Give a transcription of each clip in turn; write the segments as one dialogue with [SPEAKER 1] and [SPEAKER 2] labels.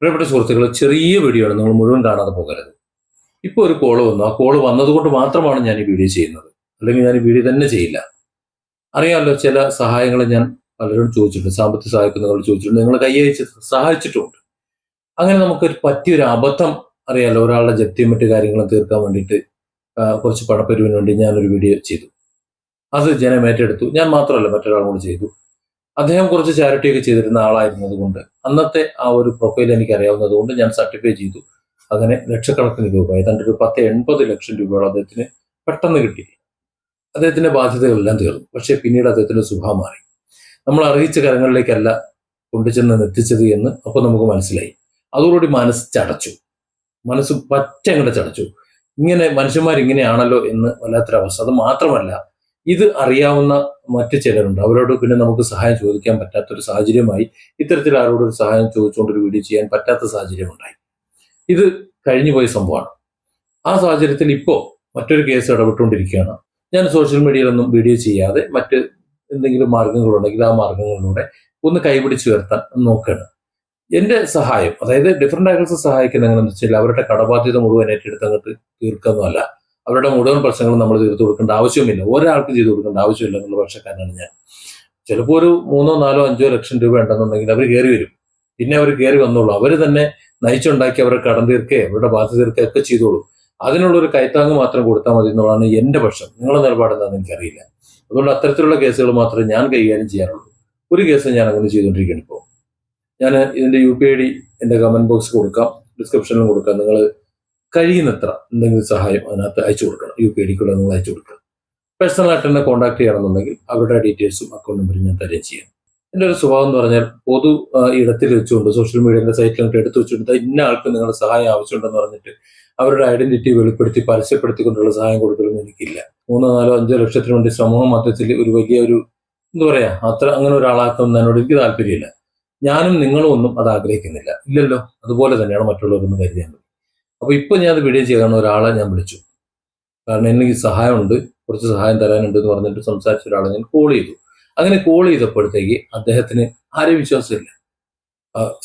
[SPEAKER 1] പ്രിയപ്പെട്ട സുഹൃത്തുക്കൾ ചെറിയ വീഡിയോ ആണ് നമ്മൾ മുഴുവൻ കാണാതെ പോകരുത്. ഇപ്പോൾ ഒരു കോൾ വന്നു. ആ കോൾ വന്നതുകൊണ്ട് മാത്രമാണ് ഞാൻ ഈ വീഡിയോ ചെയ്യുന്നത്. അല്ലെങ്കിൽ ഞാൻ ഈ വീഡിയോ തന്നെ ചെയ്യില്ല. അറിയാമല്ലോ ചില സഹായങ്ങൾ ഞാൻ പലരോട് ചോദിച്ചിട്ടുണ്ട്. സാമ്പത്തിക സഹായിക്കുന്നവരോട് ചോദിച്ചിട്ടുണ്ട്. നിങ്ങൾ കൈയച്ച് സഹായിച്ചിട്ടുമുണ്ട് അങ്ങനെ നമുക്കൊരു പറ്റിയൊരു അബദ്ധം അറിയാമല്ലോ ഒരാളുടെ ജപ്തിയും മറ്റു കാര്യങ്ങളും തീർക്കാൻ വേണ്ടിയിട്ട് കുറച്ച് പണപ്പെരുവിന് വേണ്ടി ഞാനൊരു വീഡിയോ ചെയ്തു. അത് ജനം ഏറ്റെടുത്തു. ഞാൻ മാത്രമല്ല മറ്റൊരാളും കൂടി ചെയ്തു. അദ്ദേഹം കുറച്ച് ചാരിറ്റി ഒക്കെ ചെയ്തിരുന്ന ആളായിരുന്നത് കൊണ്ട് അന്നത്തെ ആ ഒരു പ്രൊഫൈൽ എനിക്ക് അറിയാവുന്നത് കൊണ്ട് ഞാൻ സർട്ടിഫൈ ചെയ്തു. അങ്ങനെ ലക്ഷക്കണക്കിന് രൂപ ഏതാണ്ട് ഒരു പത്ത് എൺപത് ലക്ഷം രൂപയോളം അദ്ദേഹത്തിന് പെട്ടെന്ന് കിട്ടി. അദ്ദേഹത്തിന്റെ ബാധ്യതകളെല്ലാം തീർന്നു. പക്ഷേ പിന്നീട് അദ്ദേഹത്തിന്റെ സ്വഭാവം മാറി. നമ്മൾ അറിയിച്ച കരങ്ങളിലേക്കല്ല കൊണ്ടുചെന്ന് എത്തിച്ചത് എന്ന് അപ്പോൾ നമുക്ക് മനസ്സിലായി. അതോടുകൂടി മനസ്സ് ചടച്ചു. മനസ്സ് പറ്റ ചടച്ചു. ഇങ്ങനെ മനുഷ്യന്മാർ ഇങ്ങനെയാണല്ലോ എന്ന് വല്ലാത്തൊരവസ്ഥ. അത് മാത്രമല്ല ഇത് അറിയാവുന്ന മറ്റ് ചിലരുണ്ട്. അവരോട് പിന്നെ നമുക്ക് സഹായം ചോദിക്കാൻ പറ്റാത്തൊരു സാഹചര്യമായി ഇത്തരത്തിൽ ആരോട് ഒരു സഹായം ചോദിച്ചുകൊണ്ട് ഒരു വീഡിയോ ചെയ്യാൻ പറ്റാത്ത സാഹചര്യം ഉണ്ടായി ഇത് കഴിഞ്ഞു പോയ സംഭവമാണ്. ആ സാഹചര്യത്തിൽ ഇപ്പോൾ മറ്റൊരു കേസ് ഇടപെട്ടുകൊണ്ടിരിക്കുകയാണ്. ഞാൻ സോഷ്യൽ മീഡിയയിലൊന്നും വീഡിയോ ചെയ്യാതെ മറ്റ് എന്തെങ്കിലും മാർഗങ്ങളുണ്ടെങ്കിൽ ആ മാർഗങ്ങളിലൂടെ ഒന്ന് കൈപിടിച്ച് ഉയർത്താൻ നോക്കുകയാണ് എന്റെ സഹായം അതായത് ഡിഫറെന്റ് ആംഗിൾസ് സഹായിക്കുന്ന എങ്ങനെയാണെന്ന് വെച്ചാൽ അവരുടെ കടബാധ്യത മുഴുവൻ ഏറ്റെടുത്ത് അങ്ങോട്ട് തീർക്കുന്നതല്ല. അവരുടെ മുഴുവൻ പ്രശ്നങ്ങളും നമ്മൾ തീർത്തു കൊടുക്കേണ്ട ആവശ്യമില്ല. ഒരാൾക്ക് ചെയ്തു കൊടുക്കേണ്ട ആവശ്യമില്ല എന്നുള്ള പക്ഷക്കാരനാണ് ഞാൻ. ചിലപ്പോൾ ഒരു മൂന്നോ നാലോ അഞ്ചോ ലക്ഷം രൂപ ഉണ്ടെന്നുണ്ടെങ്കിൽ അവർ കയറി വരും. പിന്നെ അവർ കയറി വന്നോളൂ. അവർ തന്നെ നയിച്ചുണ്ടാക്കി അവരെ കടം തീർക്കുകയോ അവരുടെ ബാധ്യത തീർക്കുകയോ ഒക്കെ ചെയ്തോളൂ. അതിനുള്ള ഒരു കൈത്താങ് മാത്രം കൊടുത്താൽ മതി എന്നുള്ളതാണ് എന്റെ പക്ഷം. നിങ്ങളുടെ നിലപാടെന്താന്ന് എനിക്കറിയില്ല. അതുകൊണ്ട് അത്തരത്തിലുള്ള കേസുകൾ മാത്രമേ ഞാൻ കൈകാര്യം ചെയ്യാറുള്ളൂ. ഒരു കേസ് ഞാൻ അങ്ങനെ ചെയ്തുകൊണ്ടിരിക്കുകയാണ് ഇപ്പോൾ. ഞാൻ ഇതിന്റെ യു പി ഐ ഡി എന്റെ കമന്റ് ബോക്സ് കൊടുക്കാം. ഡിസ്ക്രിപ്ഷനിൽ കൊടുക്കാം. നിങ്ങൾ കഴിയുന്നത്ര എന്തെങ്കിലും സഹായം അതിനകത്ത് അയച്ചു കൊടുക്കണം. യു പി ഐഡിക്കുള്ള ഡിക്കുള്ള നിങ്ങൾ അയച്ചു കൊടുക്കണം. പേഴ്സണലായിട്ട് തന്നെ കോൺടാക്ട് ചെയ്യണമെന്നുണ്ടെങ്കിൽ അവരുടെ ഡീറ്റെയിൽസും അക്കൗണ്ട് നമ്പറും ഞാൻ തരുകയും ചെയ്യാം. എന്റെ ഒരു സ്വഭാവം എന്ന് പറഞ്ഞാൽ പൊതു ഇടത്തിൽ വെച്ചുകൊണ്ട് സോഷ്യൽ മീഡിയയുടെ സൈറ്റിലൊക്കെ എടുത്തു വെച്ചുകൊണ്ട് "ദാ ഇന്ന ആൾക്ക് നിങ്ങളുടെ സഹായം ആവശ്യമുണ്ടെന്ന് പറഞ്ഞിട്ട് അവരുടെ ഐഡന്റിറ്റി വെളിപ്പെടുത്തി പരസ്യപ്പെടുത്തിക്കൊണ്ടുള്ള സഹായം കൊടുക്കലൊന്നും എനിക്കില്ല. മൂന്നോ നാലോ അഞ്ചോ ലക്ഷത്തിന് വേണ്ടി സമൂഹ മധ്യത്തിൽ ഒരു വലിയ ഒരു എന്താ പറയാ അത്ര അങ്ങനെ ഒരാളാക്കുന്നതിനോട് എനിക്ക് താല്പര്യമില്ല. ഞാനും നിങ്ങളും ഒന്നും അത് ആഗ്രഹിക്കുന്നില്ല. ഇല്ലല്ലോ. അതുപോലെ തന്നെയാണ് മറ്റുള്ളവരൊന്നും കരുതിയാൽ മതി അപ്പൊ ഇപ്പൊ ഞാൻ അത് വീഡിയോ ചെയ്യാൻ ഒരാളെ ഞാൻ വിളിച്ചു. കാരണം എനിക്ക് സഹായമുണ്ട് കുറച്ച് സഹായം തരാനുണ്ട് എന്ന് പറഞ്ഞിട്ട് സംസാരിച്ച ഒരാളെ ഞാൻ കോൾ ചെയ്തു. അങ്ങനെ കോൾ ചെയ്തപ്പോഴത്തേക്ക് അദ്ദേഹത്തിന് ആരെയും വിശ്വാസമില്ല.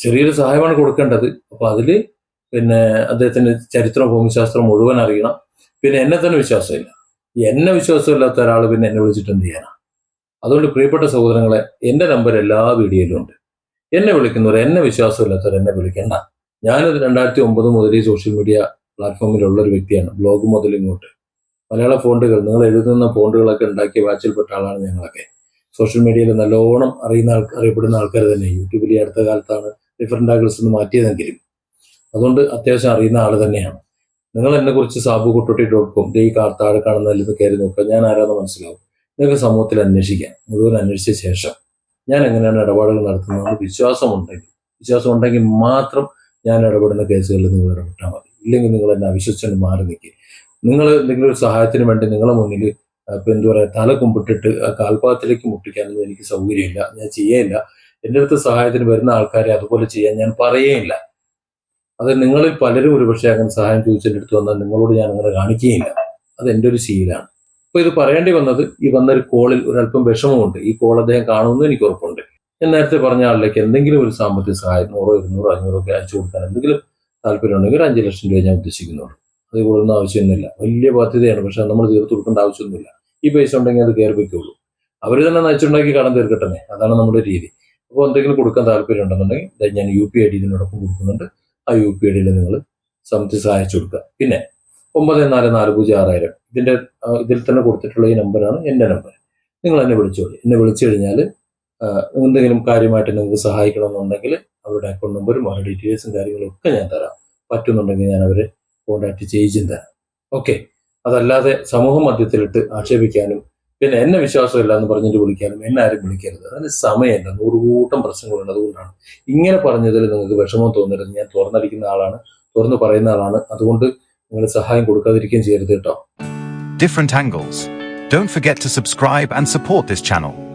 [SPEAKER 1] ചെറിയൊരു സഹായമാണ് കൊടുക്കേണ്ടത്. അപ്പോൾ അതിൽ പിന്നെ അദ്ദേഹത്തിന് ചരിത്ര ഭൂമിശാസ്ത്രം മുഴുവൻ അറിയണം. പിന്നെ എന്നെ തന്നെ വിശ്വാസമില്ല. എന്നെ വിശ്വാസമില്ലാത്ത ഒരാൾ പിന്നെ എന്നെ വിളിച്ചിട്ട് എന്ത് ചെയ്യാനാണ് അതുകൊണ്ട് പ്രിയപ്പെട്ട സഹോദരങ്ങളെ എന്റെ നമ്പർ എല്ലാ വീഡിയോയിലും ഉണ്ട്. എന്നെ വിളിക്കുന്നവർ എന്നെ വിശ്വാസമില്ലാത്തവർ എന്നെ വിളിക്കേണ്ട. ഞാനത് രണ്ടായിരത്തി ഒമ്പത് മുതൽ ഈ സോഷ്യൽ മീഡിയ പ്ലാറ്റ്ഫോമിലുള്ള ഒരു വ്യക്തിയാണ്. ബ്ലോഗ് മുതൽ ഇങ്ങോട്ട്. മലയാള ഫോണ്ടുകൾ നിങ്ങൾ എഴുതുന്ന ഫോണ്ടുകളൊക്കെ ഉണ്ടാക്കിയ ബാച്ചിൽപ്പെട്ട ആളാണ് ഞങ്ങളൊക്കെ. സോഷ്യൽ മീഡിയയിൽ നല്ലോണം അറിയുന്ന ആൾ അറിയപ്പെടുന്ന ആൾക്കാർ തന്നെ. യൂട്യൂബിൽ ഈ അടുത്ത കാലത്താണ് ഡിഫറെന്റ് ആംഗിൾസ് നിന്ന് മാറ്റിയതെങ്കിലും. അതുകൊണ്ട് അത്യാവശ്യം അറിയുന്ന ആൾ തന്നെയാണ്. നിങ്ങൾ എന്നെ കുറിച്ച് സാബു കുട്ടോട്ടി ഡോട്ട് കോം ഈ കാർത്താട് കാണുന്നതിൽ നിന്ന് കയറി നോക്കുക. ഞാൻ ആരാന്ന് മനസ്സിലാവും. നിങ്ങൾക്ക് സമൂഹത്തിൽ അന്വേഷിക്കാം. മുഴുവൻ അന്വേഷിച്ച ശേഷം. ഞാൻ എങ്ങനെയാണ് ഇടപാടുകൾ നടത്തുന്നത് വിശ്വാസമുണ്ടെങ്കിൽ വിശ്വാസം ഉണ്ടെങ്കിൽ മാത്രം ഞാൻ ഇടപെടുന്ന കേസുകളിൽ നിങ്ങൾ ഇടപെട്ടാൽ മതി. ഇല്ലെങ്കിൽ നിങ്ങൾ എന്നെ അവിശ്വസിച്ചുകൊണ്ട് മാറി നിൽക്കുക നിങ്ങൾ എന്തെങ്കിലും ഒരു സഹായത്തിന് വേണ്ടി നിങ്ങളെ മുന്നിൽ ഇപ്പം എന്താ പറയുക തല കുമ്പിട്ടിട്ട് കാൽപാദത്തിലേക്ക് മുട്ടിക്കാനൊന്നും എനിക്ക് സൗകര്യമില്ല. ഞാൻ ചെയ്യേയില്ല. എന്റെ അടുത്ത് സഹായത്തിന് വരുന്ന ആൾക്കാരെ അതുപോലെ ചെയ്യാൻ ഞാൻ പറയേയില്ല അത് നിങ്ങളിൽ പലരും ഒരുപക്ഷെ അങ്ങനെ സഹായം ചോദിച്ചതിന്റെ അടുത്ത് വന്നാൽ നിങ്ങളോട് ഞാൻ അങ്ങനെ കാണിക്കുകയില്ല. അത് എന്റെ ഒരു ശീലമാണ്. അപ്പോൾ ഇത് പറയേണ്ടി വന്നത് ഈ വന്നൊരു കോളിൽ ഒരല്പം വിഷമമുണ്ട്. ഈ കോൾ അദ്ദേഹം കാണുമെന്ന് എനിക്ക് ഉറപ്പുണ്ട്. ഞാൻ നേരത്തെ പറഞ്ഞ ആളിലേക്ക് എന്തെങ്കിലും ഒരു സാമ്പത്തിക സഹായം നൂറോ ഇരുന്നൂറോ അഞ്ഞൂറോ ഒക്കെ അയച്ചു കൊടുക്കാൻ എന്തെങ്കിലും താല്പര്യമുണ്ടെങ്കിൽ ഒരു അഞ്ച് ലക്ഷം രൂപ ഞാൻ ഉദ്ദേശിക്കുന്നുള്ളൂ. അത് കൂടുതലൊന്നും ആവശ്യമൊന്നുമില്ല. വലിയ ബാധ്യതയാണ്. പക്ഷെ നമ്മൾ തീർത്ത് കൊടുക്കേണ്ട ആവശ്യമൊന്നുമില്ല. ഈ പൈസ ഉണ്ടെങ്കിൽ അത് കയറി വയ്ക്കുള്ളൂ അവർ തന്നെ നയിച്ചുണ്ടാക്കി കടം തീർക്കട്ടെ അതാണ് നമ്മുടെ രീതി. അപ്പോൾ എന്തെങ്കിലും കൊടുക്കാൻ താല്പര്യം ഉണ്ടെന്നുണ്ടെങ്കിൽ ഞാൻ യു പി ഐ ഡി ഇതിനോടൊപ്പം കൊടുക്കുന്നുണ്ട്. ആ യു പി ഐ ഡിയിൽ നിങ്ങൾ സംബന്ധിച്ച് സഹായിച്ചു കൊടുക്കുക. പിന്നെ ഒമ്പത് നാല് നാല് പൂജ്യം ആറായിരം. ഇതിന്റെ ഇതിൽ തന്നെ കൊടുത്തിട്ടുള്ള ഈ നമ്പറാണ് എന്റെ നമ്പർ. നിങ്ങൾ എന്നെ വിളിച്ചോളി. എന്നെ വിളിച്ചു കഴിഞ്ഞാൽ എന്തെങ്കിലും കാര്യമായിട്ട് നിങ്ങൾക്ക് സഹായിക്കണമെന്നുണ്ടെങ്കിൽ അവരുടെ അക്കൗണ്ട് നമ്പറും അവരുടെ ഡീറ്റെയിൽസും കാര്യങ്ങളും ഒക്കെ ഞാൻ തരാം. പറ്റുന്നുണ്ടെങ്കിൽ ഞാൻ അവരെ കോൺടാക്ട് ചെയ്യിച്ചും തരാം. ഓക്കെ അതല്ലാതെ സമൂഹ മധ്യത്തിലിട്ട് ആക്ഷേപിക്കാനും പിന്നെ എന്നെ വിശ്വാസമില്ല എന്ന് പറഞ്ഞിട്ട് വിളിക്കാനും എന്നെ ആരും വിളിക്കരുത്. അതിന് സമയമില്ല. നൂറുകൂട്ടം പ്രശ്നങ്ങളുണ്ട് അതുകൊണ്ടാണ്. ഇങ്ങനെ പറഞ്ഞതിൽ നിങ്ങൾക്ക് വിഷമം തോന്നരുത്. ഞാൻ തുറന്നടിക്കുന്ന ആളാണ്. തുറന്നു പറയുന്ന ആളാണ്. അതുകൊണ്ട് നിങ്ങൾ സഹായം കൊടുക്കാതിരിക്കുകയും ചെയ്യരുത് കേട്ടോ.
[SPEAKER 2] Different angles. Don't forget to subscribe and support this channel.